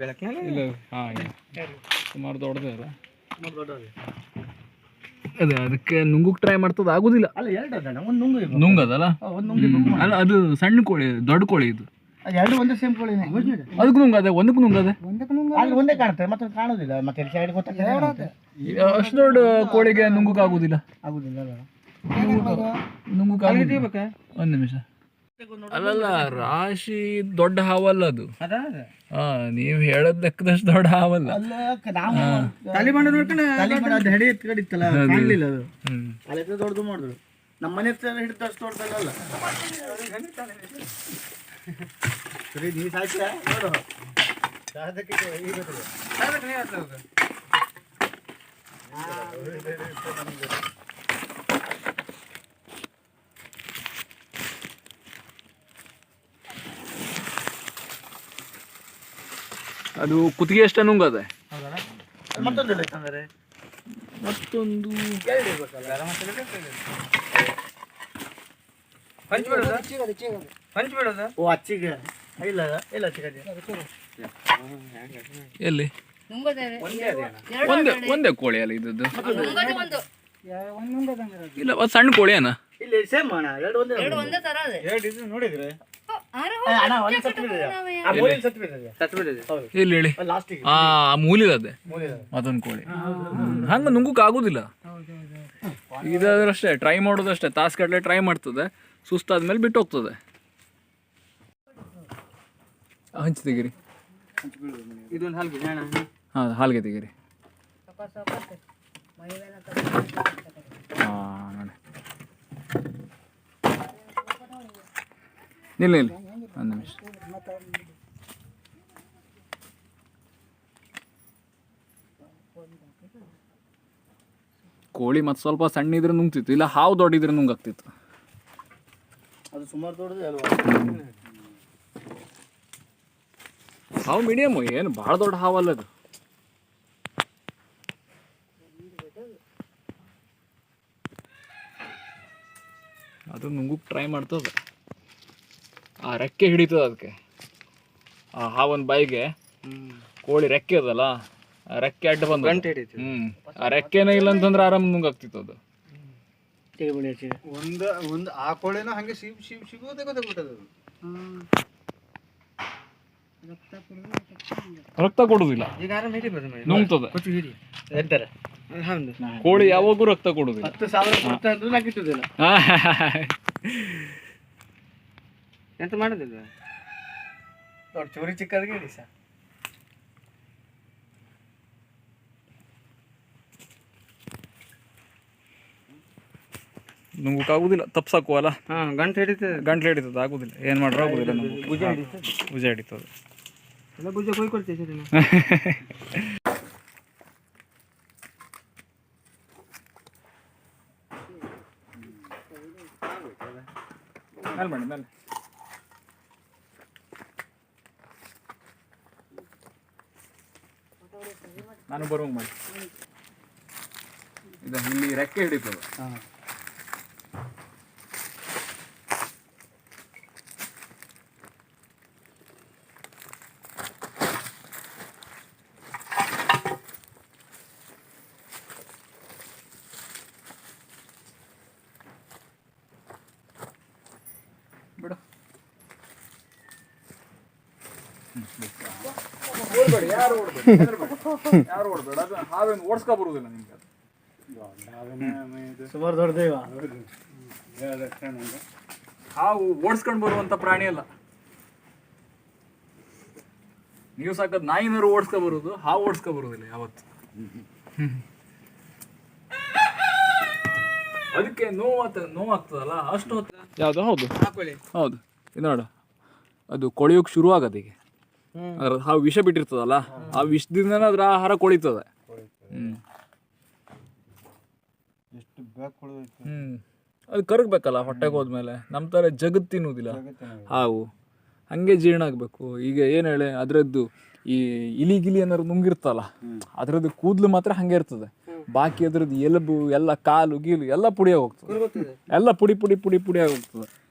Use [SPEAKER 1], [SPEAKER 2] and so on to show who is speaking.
[SPEAKER 1] ಬೆಳಕಿನಲ್ಲಿ
[SPEAKER 2] ಇಲ್ಲ ಹಾಂ ಸುಮಾರು ದೊಡ್ಡದ ಅದೇ ಅದಕ್ಕೆ ನುಂಗುಕ್ ಟ್ರೈ ಮಾಡ್ತದ ಆಗುದಿಲ್ಲ.
[SPEAKER 3] ಅಲ್ಲ ಎರಡು ಅದ ಒಂದು ನುಂಗು
[SPEAKER 2] ನುಂಗದಲ್ಲ?
[SPEAKER 3] ಒಂದು ನುಂಗು
[SPEAKER 2] ಅಲ್ಲ ಅದು ಸಣ್ಣ ಕೋಳಿ ದೊಡ್ಡ ಕೋಳಿ ಇದು.
[SPEAKER 3] ಎರಡು ಒಂದೇ ಸೇಮ್ ಕೋಳಿನೇ.
[SPEAKER 2] ಅದಕ್ಕೂ ನುಂಗದೆ ಒಂದಕ್ಕೆ ನುಂಗದೆ
[SPEAKER 3] ಅಲ್ಲಿ ಒಂದೇ ಕಾಣುತ್ತೆ ಮತ್ತೆ ಕಾಣೋದಿಲ್ಲ. ಮತ್ತೆ ಸೈಡ್ ಗೊತ್ತಾಗ್ತದೆ
[SPEAKER 2] ಅಷ್ಟು ದೊಡ್ಡ ಕೋಳಿಗೆ ನುಂಗುಕ್ ಆಗುದಿಲ್ಲ.
[SPEAKER 3] ಆಗುದಿಲ್ಲ ಅಲ್ಲ.
[SPEAKER 2] ನುಂಗುಕ್ ಆಗುದಿಲ್ಲ. ಒಂದು ನಿಮಿಷ. ಅಲ್ಲಲ್ಲ ರಾಶಿ ದೊಡ್ಡ ಹಾವಲ್ಲ ಅದು. ಹಾ ನೀವು ಹೇಳದ್ ಲೆಕ್ಕದಷ್ಟು ದೊಡ್ಡ ಹಾವಲ್ಲ.
[SPEAKER 3] ಅಲ್ಲ ನಾವು
[SPEAKER 1] ತಾಲಿಬಾನ ನೋಡ್ಕೊಂಡು
[SPEAKER 3] ಹೆಡೆ ಎತ್ಕೊಂಡಿತ್ತಲ್ಲ ಕಾಣಲಿಲ್ಲ ಅದು. ದೊಡ್ಡದು ಮಾಡಿದ್ರು. ನಮ್ಮ ಮನೆ ಹತ್ರ ಹಿಡಿದ ಅಷ್ಟು ದೊಡ್ಡದಲ್ಲ ಸರಿ ನೀ ಸಾಕ್ಯಾ ನೋಡು. ಸಾಧಕ್ಕೆ ಈಗ ಗೊತ್ತಿದೆ.
[SPEAKER 2] ಅದು ಕುತ್ತಿಗೆ ಅಷ್ಟೇ ನುಂಗದೆ.
[SPEAKER 3] ಮತ್ತೊಂದು
[SPEAKER 1] ಹಂಚ್ ಬಿಡೋದ? ಹಂಚ್ ಬಿಡೋದ?
[SPEAKER 3] ಓ ಅಚ್ಚಿಗೆ ಇಲ್ಲ
[SPEAKER 2] ಎಲ್ಲಿ? ಒಂದೇ ಒಂದೇ ಕೋಳಿ ಅಲ್ಲ ಇದ್ದದ್ದು. ಇಲ್ಲ ಸಣ್ಣ ಕೋಳಿ ಅಣ್ಣ
[SPEAKER 3] ಇಲ್ಲಿ ಸೇಮ್ ಅಣ್ಣ. ಎರಡು ಒಂದೇ
[SPEAKER 4] ಎರಡು ಒಂದೇ ತರ ಅದೇ.
[SPEAKER 3] ಎರಡು ಇದು ನೋಡಿದ್ರೆ
[SPEAKER 2] ಎಲ್ಲಿ ಹೇಳಿ. ಆ ಮತ್ತೊಂದು ಕೋಳಿ. ಹಂಗ ನುಂಗಕ್ ಆಗುದಿಲ್ಲ. ಇದಾದ್ರಷ್ಟೇ ಟ್ರೈ ಮಾಡೋದಷ್ಟೇ. ತಾಸು ಕಟ್ಲೆ ಟ್ರೈ ಮಾಡ್ತದೆ. ಸುಸ್ತಾದ್ಮೇಲೆ ಬಿಟ್ಟು ಹೋಗ್ತದೆ ಹಂಚಿ ತೆಗೀರಿ. ಹಾಂ ಹಾಲ್ಗೆ ತೆಗೀರಿ ಹಾಂ ನೋಡಿ ನಿಲ್ಲ ನಿಲ್ಲ. ಒಂದು ನಿಮಿಷ. ಕೋಳಿ ಮತ್ತೆ ಸ್ವಲ್ಪ ಸಣ್ಣ ಇದ್ರೆ ನುಂಗ್ತಿತ್ತು ಇಲ್ಲ ಹಾವು ದೊಡ್ಡಿದ್ರೆ ನುಂಗಾಗ್ತಿತ್ತು.
[SPEAKER 3] ಅದು ಸುಮಾರು ದೊಡ್ಡದು ಅಲ್ವಾ?
[SPEAKER 2] ಹಾವು ಮೀಡಿಯಮ್ ಏನು ಭಾಳ ದೊಡ್ಡ ಹಾವಲ್ಲ ಅದು. ಅದು ನುಂಗುಕ್ ಟ್ರೈ ಮಾಡ್ತದೆ. ಆ ರೆಕ್ಕೆ ಹಿಡಿತದ ಅದಕ್ಕೆ ಆ ಹಾವನ್ ಬಾಯಿಗೆ ಕೋಳಿ ರೆಕ್ಕೆ ಅದಲ್ಲ ಆ ರೆಕ್ಕೆ ಅಡ್ಡ ಬಂದು
[SPEAKER 1] ಗಂಟೆ ಹಿಡಿತು
[SPEAKER 2] ಹ್ಮ್. ಆ ರೆಕ್ಕೆನೇ ಇಲ್ಲ ಅಂತಂದ್ರೆ ಆರಾಮ್ ನುಂಗಾಗ್ತಿತ್ತು ಅದು.
[SPEAKER 5] ಒಂದು ಒಂದು ಆ ಕೋಳಿನ ಹಂಗೆ ಶಿವ್ ಶಿವ್ ಸಿಗೋದೇ ಗೊತ್ತಾಗ್ಬಿಟ್ಟದ ಅದು.
[SPEAKER 2] ರಕ್ತ ಕೊಡುದಿಲ್ಲ.
[SPEAKER 1] ಈಗ ಆರಾಮ್ ಹಿಡಿಬೋದು
[SPEAKER 2] ನುಂಗ್ತದೆ.
[SPEAKER 1] ಕೊಚ್ಚು ಹಿಡಿ.
[SPEAKER 3] ಎಂತಾರೆ.
[SPEAKER 1] ಹೌದು.
[SPEAKER 2] ಕೋಳಿ ಯಾವಾಗೂ ರಕ್ತ ಕೊಡುದಿಲ್ಲ.
[SPEAKER 3] ಹತ್ತು ಸಾವಿರ ಕೊಡ್ತಾ ಅಂದ್ರೂ ನಾ ಕಿಟ್ಟುದಿಲ್ಲ
[SPEAKER 1] ಎಂತ ಮಾಡೋದಿಲ್ಲ?
[SPEAKER 3] ನೋಡಿ ಚೂರಿ ಚಿಕ್ಕದಿಗೆ ಹೇಳಿ ಸರ್.
[SPEAKER 2] ನಮ್ಗೆ ಆಗುದಿಲ್ಲ ತಪ್ಸಕ್ಕು ಅಲ್ಲ.
[SPEAKER 1] ಹಾ ಗಂಟು ಹಿಡಿತದೆ.
[SPEAKER 2] ಗಂಟ್ಲು ಹಿಡಿತದ ಆಗುದಿಲ್ಲ. ಏನು ಮಾಡ್ರ ಆಗುದಿಲ್ಲ ನಮ್ಗೆ.
[SPEAKER 1] ಭುಜ ಹಿಡಿತದೆ.
[SPEAKER 2] ಭುಜ ಹಿಡಿತದೆ.
[SPEAKER 1] ಎಲ್ಲ ಭುಜ ಕೊಯ್ಕೊಳ್ತೀವಿ ಸರಿ
[SPEAKER 2] ಮೇಲೆ ಮಾಡಿ ಮೇಲೆ. ನಾನು ಬರುವಂಗೆ ಮಾಡಿ. ಇದು ಇಲ್ಲಿ ರೆಕ್ಕೆ ಹಿಡಿತದೆ. ಬಿಡು ಓಡ್ಬೇಡಿ ಯಾರು ಓಡ್ಬೇಡಿ? ಯಾರು ಓಡಬೇಡ? ಅದು ಹಾವೇನು ಓಡಿಸ್ಕೊ ಬರುವುದಿಲ್ಲ ನಿಮ್ಗೆ.
[SPEAKER 3] ಸುಮಾರು ದೊಡ್ಡದೇ
[SPEAKER 2] ಹಾವು ಓಡಿಸ್ಕೊಂಡು ಬರುವಂತ ಪ್ರಾಣಿ ಅಲ್ಲ. ನೀವು ಸಾಕದ್ ನಾಯಿನವರು ಓಡಿಸ್ಕೊ ಬರುದು ಹಾವು ಓಡಿಸ್ಕೊ ಬರುದಿಲ್ಲ ಯಾವತ್ತು. ಅದಕ್ಕೆ ನೋವು ನೋವಾಗ್ತದಲ್ಲ ಅಷ್ಟು ಹೊತ್ತು ಯಾವುದು? ಹೌದು.
[SPEAKER 1] ಹಾಕೊಳ್ಳಿ.
[SPEAKER 2] ಹೌದು. ಇದು ನೋಡು. ಅದು ಕೊಳೆಯೋಕೆ ಶುರು ಆಗತ್ತೆ ಈಗ ಅದ್ರ ಹಾವು ವಿಷ ಬಿಟ್ಟಿರ್ತದಲ್ಲ ಆ ವಿಷದಿಂದನೇ ಅದ್ರ ಆಹಾರ ಕೊಳಿತದೆ. ಹ್ಮ್.
[SPEAKER 5] ಎಷ್ಟು
[SPEAKER 2] ಹ್ಮ್. ಅದು ಕರಗ್ಬೇಕಲ್ಲ ಹೊಟ್ಟೆಗೆ ಹೋದ್ಮೇಲೆ? ನಮ್ಮ ಥರ ಜಗತ್ತು ತಿನ್ನುವುದಿಲ್ಲ ಹಾವು. ಹಂಗೆ ಜೀರ್ಣ ಆಗಬೇಕು. ಈಗ ಏನು ಹೇಳಿ ಅದರದ್ದು ಈ ಇಲಿ ಗಿಲಿ ಏನಾದ್ರು ನುಂಗಿರ್ತಲ್ಲ ಅದರದ್ದು ಕೂದಲು ಮಾತ್ರ ಹಂಗೆ ಇರ್ತದೆ. ಬಾಕಿ ಅದ್ರದ್ದು ಎಲುಬು ಎಲ್ಲ ಕಾಲು ಗೀಲು ಎಲ್ಲ ಪುಡಿಯಾಗಿ ಹೋಗ್ತದೆ. ಎಲ್ಲ ಪುಡಿ ಪುಡಿ ಪುಡಿ ಪುಡಿಯಾಗಿ ಹೋಗ್ತದೆ.